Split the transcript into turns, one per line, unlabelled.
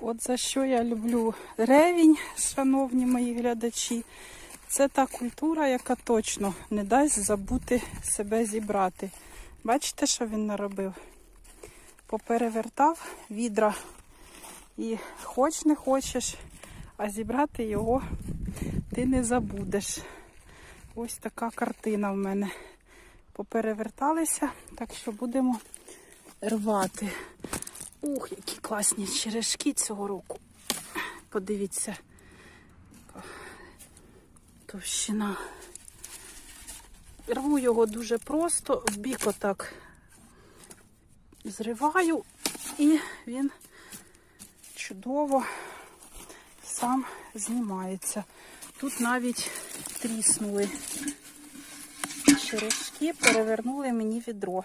От за що я люблю ревінь, шановні мої глядачі. Це та культура, яка точно не дасть забути себе зібрати. Бачите, що він наробив? Поперевертав відра і хоч не хочеш, а зібрати його ти не забудеш. Ось така картина в мене. Попереверталися, так що будемо рвати. Ух, які класні черешки цього року. Подивіться. Товщина. Рву його дуже просто, в бік отак зриваю, і він чудово сам знімається. Тут навіть тріснули черешки, перевернули мені відро.